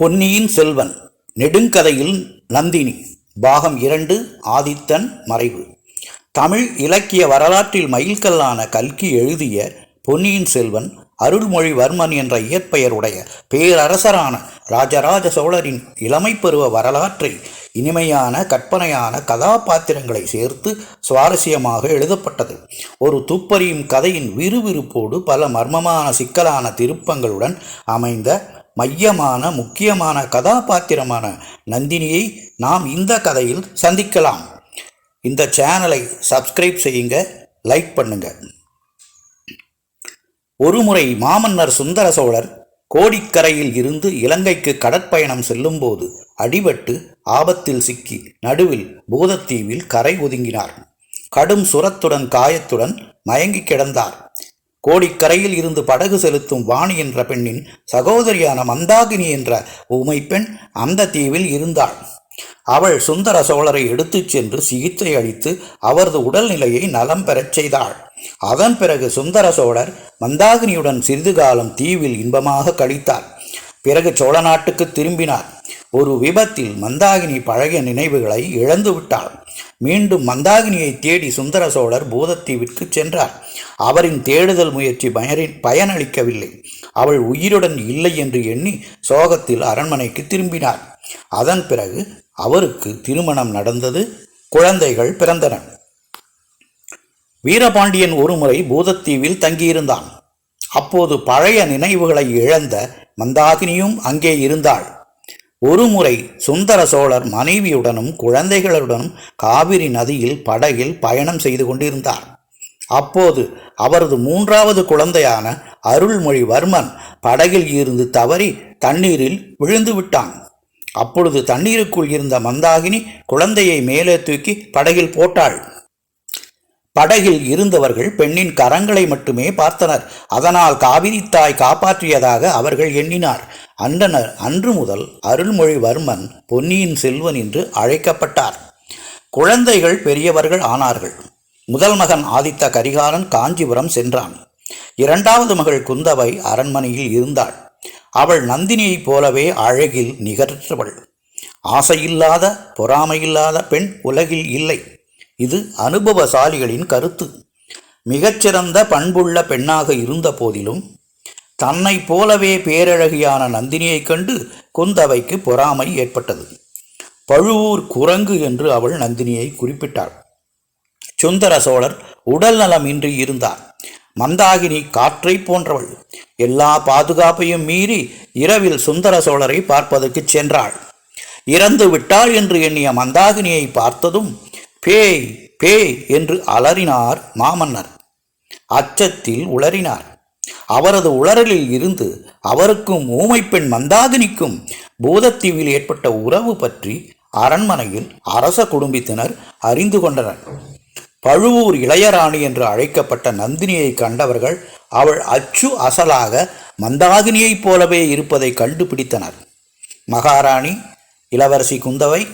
பொன்னியின் செல்வன் நெடுங்கதையில் நந்தினி பாகம் இரண்டு ஆதித்தன் மறைவு. தமிழ் இலக்கிய வரலாற்றில் மயில்கல்லான கல்கி எழுதிய பொன்னியின் செல்வன் அருள்மொழிவர்மன் என்ற இயற்பெயருடைய பேரரசரான ராஜராஜ சோழரின் இளமை பருவ வரலாற்றை இனிமையான கற்பனையான கதாபாத்திரங்களை சேர்த்து சுவாரஸ்யமாக எழுதப்பட்டது. ஒரு துப்பறியும் கதையின் விறுவிறுப்போடு பல மர்மமான சிக்கலான திருப்பங்களுடன் அமைந்த மையமான முக்கியமான கதாபாத்திரமான நந்தினியை நாம் இந்த கதையில் சந்திக்கலாம். இந்த சேனலை சப்ஸ்கிரைப் செய்யுங்க லைக் பண்ணுங்க. ஒருமுறை மாமன்னர் சுந்தர சோழர் கோடிக்கரையில் இருந்து இலங்கைக்கு கடற்பயணம் செல்லும்போது அடிபட்டு ஆபத்தில் சிக்கி நடுவில் பூதத்தீவில் கரை ஒதுங்கினார். கடும் சுரத்துடன் காயத்துடன் மயங்கி கிடந்தார். கோடிக்கரையில் இருந்து படகு செலுத்தும் வாணி என்ற பெண்ணின் சகோதரியான மந்தாகினி என்ற ஊமை பெண் அந்த தீவில் இருந்தாள். அவள் சுந்தர சோழரை எடுத்துச் சென்று சிகிச்சை அளித்து அவரது உடல்நிலையை நலம் பெறச் செய்தாள். அதன் பிறகு சுந்தர சோழர் மந்தாகினியுடன் சிறிது காலம் தீவில் இன்பமாக கழித்தார். பிறகு சோழ நாட்டுக்கு திரும்பினார். ஒரு விபத்தில் மந்தாகினி பழகிய நினைவுகளை இழந்து விட்டாள் மீண்டும் மந்தாகினியை தேடி சுந்தர சோழர் பூதத்தீவிற்கு சென்றார். அவரின் தேடுதல் முயற்சி பயனின் பயனளிக்கவில்லை. அவள் உயிருடன் இல்லை என்று எண்ணி சோகத்தில் அரண்மனைக்கு திரும்பினார் அதன் பிறகு அவருக்கு திருமணம் நடந்தது. குழந்தைகள் பிறந்தன. வீரபாண்டியன் ஒருமுறை பூதத்தீவில் தங்கியிருந்தான். அப்போது பழைய நினைவுகளை இழந்த மந்தாகினியும் அங்கே இருந்தாள். ஒருமுறை சுந்தர சோழர் மனைவியுடனும் குழந்தைகளுடனும் காவிரி நதியில் படகில் பயணம் செய்து கொண்டிருந்தார். அப்போது அவரது மூன்றாவது குழந்தையான அருள்மொழிவர்மன் படகில் இருந்து தவறி தண்ணீரில் விழுந்து விட்டான். அப்பொழுது தண்ணீருக்குள் இருந்த மந்தாகினி குழந்தையை மேலே தூக்கி படகில் போட்டாள். படகில் இருந்தவர்கள் பெண்ணின் கரங்களை மட்டுமே பார்த்தனர். அதனால் காவிரி தாய் காப்பாற்றியதாக அவர்கள் எண்ணினார். அன்றனர் அன்று முதல் அருள்மொழிவர்மன் பொன்னியின் செல்வன் என்று அழைக்கப்பட்டார். குழந்தைகள் பெரியவர்கள் ஆனார்கள். முதல் மகன் ஆதித்த கரிகாலன் காஞ்சிபுரம் சென்றான். இரண்டாவது மகள் குந்தவை அரண்மனையில் இருந்தாள். அவள் நந்தினியைப் போலவே அழகில் நிகரற்றவள். ஆசையில்லாத பொறாமையில்லாத பெண் உலகில் இல்லை. இது அனுபவசாலிகளின் கருத்து. மிகச்சிறந்த பண்புள்ள பெண்ணாக இருந்த போதிலும் தன்னை போலவே பேரழகியான நந்தினியைக் கண்டு குந்தவைக்கு பொறாமை ஏற்பட்டது. பழுவூர் குரங்கு என்று அவள் நந்தினியை குறிப்பிட்டாள். சுந்தர சோழர் உடல் நலமின்றி இருந்தார். மந்தாகினி காற்றை போன்றவள். எல்லா பாதுகாப்பையும் மீறி இரவில் சுந்தர சோழரை பார்ப்பதற்கு சென்றாள். இறந்து விட்டாள் என்று எண்ணிய மந்தாகினியை பார்த்ததும் பேய் பேய் என்று அலறினார் மாமன்னர். அச்சத்தில் உளறினார். அவரது உளறலில் இருந்து அவருக்கும் ஊமைப்பெண் மந்தாகினிக்கும் பூதத்தீவில் ஏற்பட்ட உறவு பற்றி அரண்மனையில் அரச குடும்பத்தினர் அறிந்து கொண்டனர். பழுவூர் இளையராணி என்று அழைக்கப்பட்ட நந்தினியை கண்டவர்கள் அவள் அச்சு அசலாக மந்தாகினியைப் போலவே இருப்பதை கண்டுபிடித்தனர். மகாராணி இளவரசி குந்தவை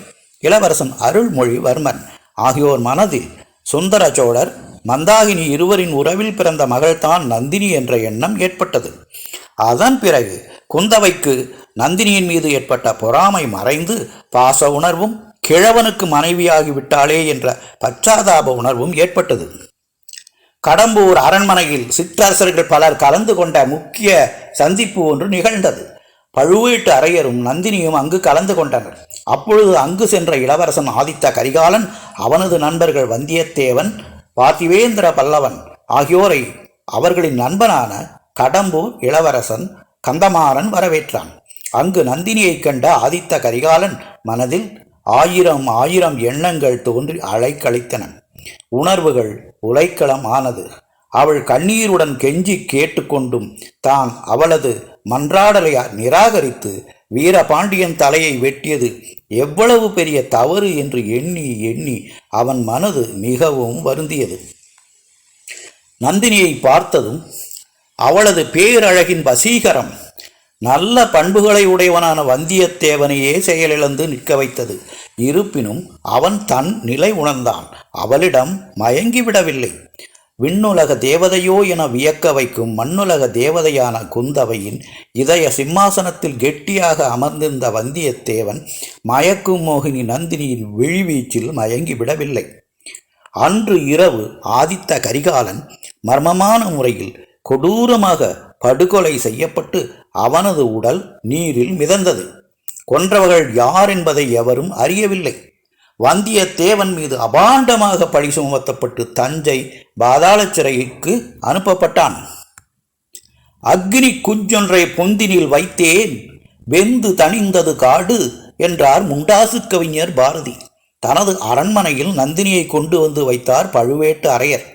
இளவரசன் அருள்மொழிவர்மன் ஆகியோர் மனதில் சுந்தர சோழர் மந்தாகினி இருவரின் உறவில் பிறந்த மகள்தான் நந்தினி என்ற எண்ணம் ஏற்பட்டது. அதன் பிறகு குந்தவைக்கு நந்தினியின் மீது ஏற்பட்ட பொறாமை மறைந்து பாச உணர்வும் கிழவனுக்கு மனைவியாகிவிட்டாளே என்ற பச்சாதாப உணர்வும் ஏற்பட்டது. கடம்பூர் அரண்மனையில் சிற்றரசர்கள் பலர் கலந்து கொண்ட முக்கிய சந்திப்பு ஒன்று நிகழ்ந்தது. பழுவீட்டு அரையரும் நந்தினியும் அங்கு கலந்து கொண்டனர். அப்பொழுது அங்கு சென்ற இளவரசன் ஆதித்த கரிகாலன் அவனது நண்பர்கள் வந்தியத்தேவன் பார்த்திவேந்திர பல்லவன் ஆகியோரை அவர்களின் நண்பனான கடம்பு இளவரசன் கந்தமாறன் வரவேற்றான். அங்கு நந்தினியைக் கண்ட ஆதித்த கரிகாலன் மனதில் ஆயிரம் ஆயிரம் எண்ணங்கள் தோன்றி அலைக்கழித்தன. உணர்வுகள் உலைக்களம் ஆனது. அவள் கண்ணீருடன் கெஞ்சி கேட்டுக்கொண்டும் தான் அவளது மன்றாடலை நிராகரித்து வீரபாண்டியன் தலையை வெட்டியது. எவ்வளவு பெரிய தவறு என்று எண்ணி எண்ணி அவன் மனது மிகவும் வருந்தியது. நந்தினியை பார்த்ததும் அவளது பேரழகின் வசீகரம் நல்ல பண்புகளை உடையவனான வந்தியத்தேவனையே செயலிழந்து நிற்க வைத்தது. இருப்பினும் அவன் தன் நிலை உணர்ந்தான். அவளிடம் மயங்கிவிடவில்லை. விண்ணுலக தேவதையோ என வியக்க வைக்கும் மண்ணுலக தேவதையான குந்தவையின் இதய சிம்மாசனத்தில் கெட்டியாக அமர்ந்திருந்த வந்தியத்தேவன் மயக்கும் மோகினி நந்தினியின் விழிவீச்சில் மயங்கிவிடவில்லை அன்று இரவு ஆதித்த கரிகாலன் மர்மமான முறையில் கொடூரமாக படுகொலை செய்யப்பட்டு அவனது உடல் நீரில் மிதந்தது. கொன்றவர்கள் யார் என்பதை எவரும் அறியவில்லை. வந்தியத்தேவன் மீது அபாண்டமாக பழி சுமத்தப்பட்டு தஞ்சை பாதாள சிறைக்கு அனுப்பப்பட்டான். அக்னி குஞ்சொன்றை பொந்தினில் வைத்தேன். வெந்து தணிந்தது காடு என்றார் முண்டாசு கவிஞர் பாரதி. தனது அரண்மனையில் நந்தினியை கொண்டு வந்து வைத்தார் பழுவேட்டு அரையர்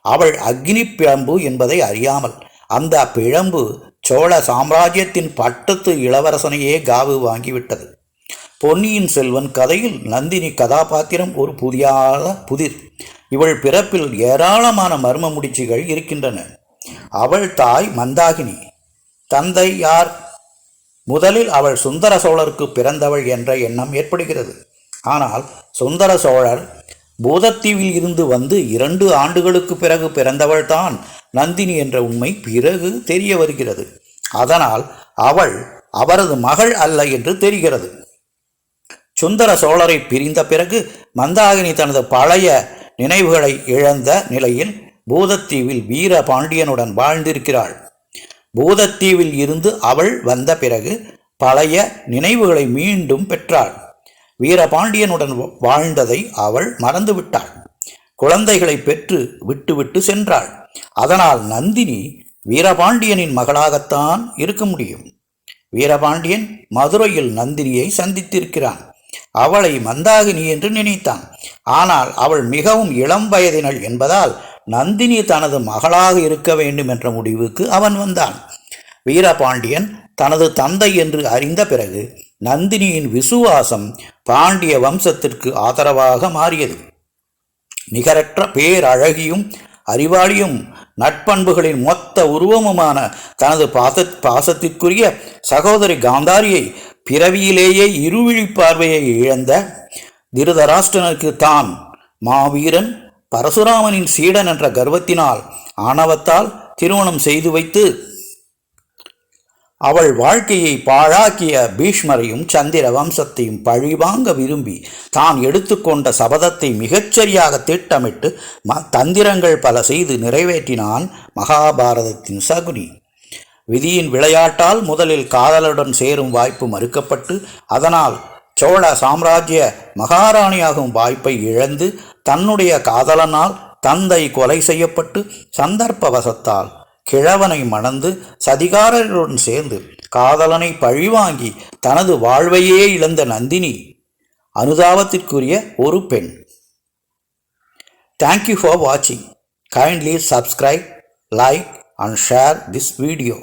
அவள் அக்னி பிழம்பு என்பதை அறியாமல் அந்த பிழம்பு சோழ சாம்ராஜ்யத்தின் பட்டத்து இளவரசனையே காவு வாங்கிவிட்டது. பொன்னியின் செல்வன் கதையில் நந்தினி கதாபாத்திரம் ஒரு புதியாத புதிர். இவள் பிறப்பில் ஏராளமான மர்ம முடிச்சுகள் இருக்கின்றன. அவள் தாய் மந்தாகினி. தந்தை யார்? முதலில் அவள் சுந்தர சோழருக்கு பிறந்தவள் என்ற எண்ணம் ஏற்படுகிறது. ஆனால் சுந்தர சோழர் பூதத்தீவில் இருந்து வந்து இரண்டு ஆண்டுகளுக்கு பிறகு பிறந்தவள்தான் நந்தினி என்ற உண்மை பிறகு தெரிய வருகிறது. அதனால் அவள் அவரது மகள் அல்ல என்று தெரிகிறது. சுந்தர சோழரை பிரிந்த பிறகு மந்தாகினி தனது பழைய நினைவுகளை இழந்த நிலையில் பூதத்தீவில் வீர பாண்டியனுடன் வாழ்ந்திருக்கிறாள். பூதத்தீவில் இருந்து அவள் வந்த பிறகு பழைய நினைவுகளை மீண்டும் பெற்றாள். வீரபாண்டியனுடன் வாழ்ந்ததை அவள் மறந்துவிட்டாள். குழந்தைகளை பெற்று விட்டுவிட்டு சென்றாள். அதனால் நந்தினி வீரபாண்டியனின் மகளாகத்தான் இருக்க முடியும். வீரபாண்டியன் மதுரையில் நந்தினியை சந்தித்திருக்கிறான். அவளை மந்தாகினி என்று நினைத்தான். ஆனால் அவள் மிகவும் இளம் வயதினள் என்பதால் நந்தினி தனது மகளாக இருக்க வேண்டும் என்ற முடிவுக்கு அவன் வந்தான். வீரபாண்டியன் தனது தந்தை என்று அறிந்த பிறகு நந்தினியின் விசுவாசம் பாண்டிய வம்சத்திற்கு ஆதரவாக மாறியது. நிகரற்ற பேரழகியும் அறிவாளியும் நட்பண்புகளின் மொத்த உருவமுமான தனது பாச பாசத்திற்குரிய சகோதரி காந்தாரியை பிறவியிலேயே இருவிழி பார்வையை இழந்த திருதராஷ்டனுக்கு தான் மாவீரன் பரசுராமனின் சீடன் என்ற கர்வத்தினால் ஆணவத்தால் திருமணம் செய்து வைத்து அவள் வாழ்க்கையை பாழாக்கிய பீஷ்மரையும் சந்திர வம்சத்தையும் பழிவாங்க விரும்பி தான் எடுத்துக்கொண்ட சபதத்தை மிகச்சரியாக திட்டமிட்டு ம தந்திரங்கள் பல செய்து நிறைவேற்றினான் மகாபாரதத்தின் சகுனி. விதியின் விளையாட்டால் முதலில் காதலுடன் சேரும் வாய்ப்பு மறுக்கப்பட்டு அதனால் சோழ சாம்ராஜ்ய மகாராணியாகும் வாய்ப்பை இழந்து தன்னுடைய காதலனால் தந்தை கொலை செய்யப்பட்டு சந்தர்ப்பவசத்தால் கிழவனை மணந்து சதிகாரர்களுடன் சேர்ந்து காதலனை பழிவாங்கி தனது வாழ்வையே இழந்த நந்தினி அனுதாபத்திற்குரிய ஒரு பெண். தேங்க்யூ ஃபார் வாட்சிங் kindly subscribe like and share this video